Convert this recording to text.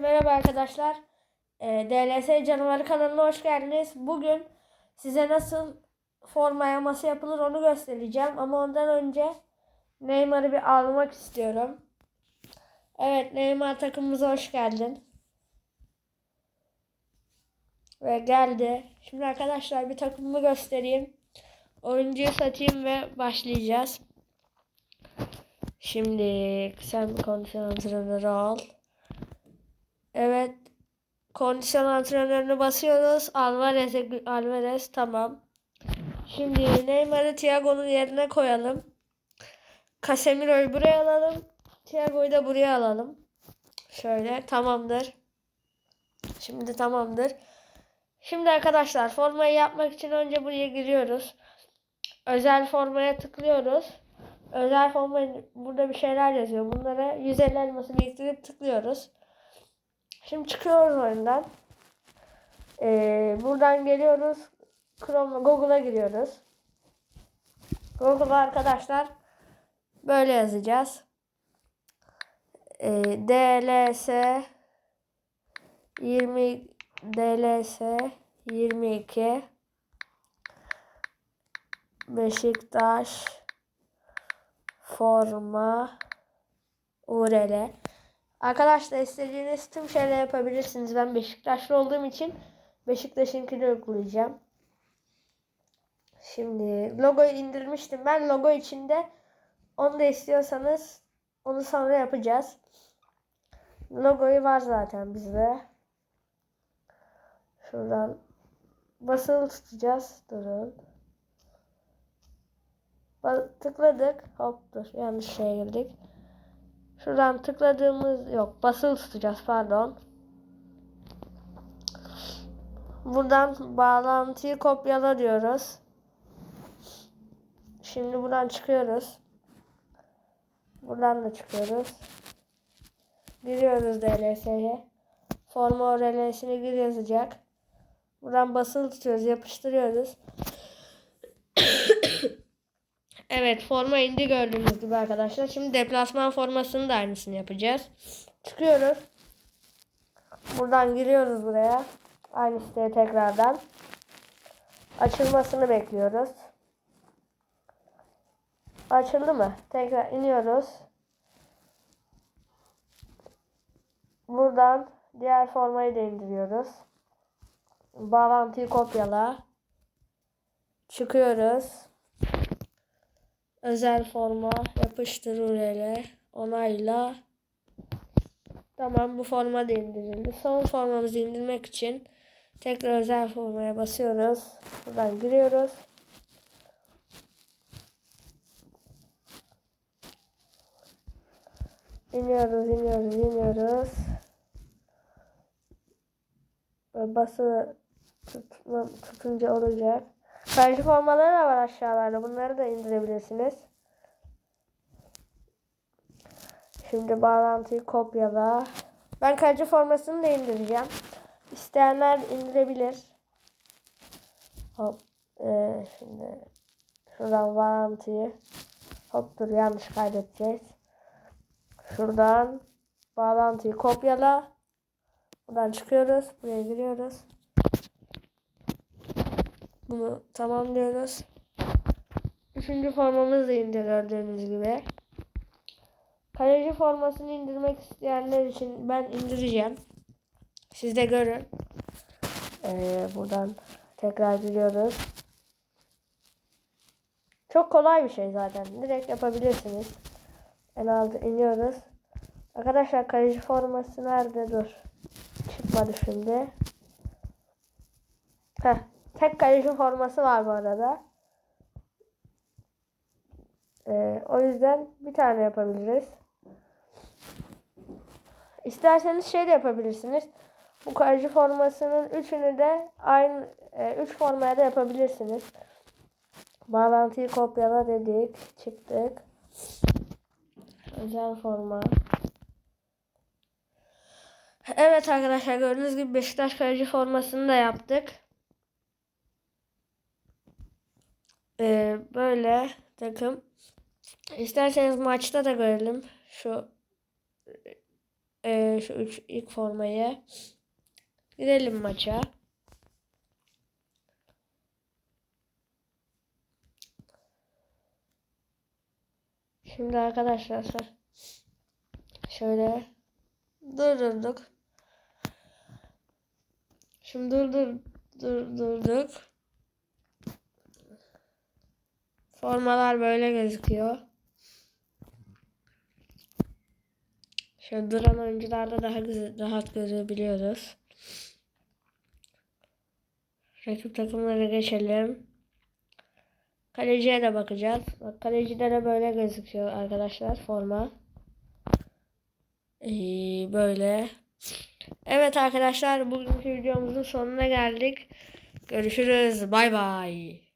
Merhaba arkadaşlar. Ee, DLS Canavarı kanalına hoş geldiniz. Bugün size nasıl forma yaması yapılır onu göstereceğim. Ama ondan önce Neymar'ı bir almak istiyorum. Evet Neymar takımımıza hoş geldin. Ve geldi. Şimdi arkadaşlar bir takımımı göstereyim. Oyuncuyu satayım ve başlayacağız. Şimdi sen kondisyon antrenörü al. Evet. Kondisyon antrenörünü basıyoruz. Alvarez, Alvarez tamam. Şimdi Neymar'ı Thiago'nun yerine koyalım. Casemiro'yu buraya alalım. Thiago'yu da buraya alalım. Şöyle tamamdır. Şimdi tamamdır. Şimdi arkadaşlar formayı yapmak için önce buraya giriyoruz. Özel formaya tıklıyoruz. Özel formaya burada bir şeyler yazıyor. Bunlara 150 elması biriktirip tıklıyoruz. Şimdi çıkıyoruz oyundan. Ee, buradan geliyoruz. Chrome'la Google'a giriyoruz. Google'a arkadaşlar böyle yazacağız. Ee, DLS 20 DLS 22 Beşiktaş forma URL Arkadaşlar istediğiniz tüm şeyler yapabilirsiniz. Ben Beşiktaşlı olduğum için Beşiktaş'ınkini uygulayacağım. Şimdi logoyu indirmiştim. Ben logo içinde onu da istiyorsanız onu sonra yapacağız. Logoyu var zaten bizde. Şuradan basılı tutacağız. Durun. Tıkladık. Hop dur. Yanlış şeye girdik. Şuradan tıkladığımız yok. Basılı tutacağız pardon. Buradan bağlantıyı kopyala diyoruz. Şimdi buradan çıkıyoruz. Buradan da çıkıyoruz. Giriyoruz DLS'ye. Forma ORL'sine gir yazacak. Buradan basılı tutuyoruz. Yapıştırıyoruz. Evet forma indi gördüğünüz gibi arkadaşlar. Şimdi deplasman formasının da aynısını yapacağız. Çıkıyoruz. Buradan giriyoruz buraya. Aynı siteye tekrardan. Açılmasını bekliyoruz. Açıldı mı? Tekrar iniyoruz. Buradan diğer formayı da indiriyoruz. Bağlantıyı kopyala. Çıkıyoruz. Özel forma yapıştır URL onayla. Tamam bu forma da indirildi. Son formamızı indirmek için tekrar özel formaya basıyoruz. Buradan giriyoruz. İniyoruz, iniyoruz, iniyoruz. Ve bası tutma, tutunca olacak. Karşı formaları da var aşağılarda. Bunları da indirebilirsiniz. Şimdi bağlantıyı kopyala. Ben kaleci formasını da indireceğim. İsteyenler indirebilir. Hop. Ee, şimdi şuradan bağlantıyı hop dur yanlış kaydedeceğiz. Şuradan bağlantıyı kopyala. Buradan çıkıyoruz. Buraya giriyoruz. Bunu tamamlıyoruz. Üçüncü formamız da indi gördüğünüz gibi. Kaleci formasını indirmek isteyenler için ben indireceğim. Siz de görün. Ee, buradan tekrar giriyoruz. Çok kolay bir şey zaten. Direkt yapabilirsiniz. En alta iniyoruz. Arkadaşlar kaleci forması nerede? Dur. Çıkmadı şimdi. Heh. Tek kaleci forması var bu arada. Ee, o yüzden bir tane yapabiliriz. İsterseniz şey de yapabilirsiniz. Bu kaleci formasının üçünü de aynı e, üç formaya da yapabilirsiniz. Bağlantıyı kopyala dedik. Çıktık. Özel forma. Evet arkadaşlar gördüğünüz gibi Beşiktaş kaleci formasını da yaptık. Ee, böyle takım. İsterseniz maçta da görelim. Şu e, şu üç ilk formayı. Gidelim maça. Şimdi arkadaşlar şöyle durdurduk. Şimdi durdur durdurduk. Formalar böyle gözüküyor. Şöyle duran oyuncularda daha güzel, rahat görebiliyoruz. Rakip takımlara geçelim. Kaleciye de bakacağız. Bak kalecide de böyle gözüküyor arkadaşlar forma. Ee, böyle. Evet arkadaşlar bugünkü videomuzun sonuna geldik. Görüşürüz. Bay bay.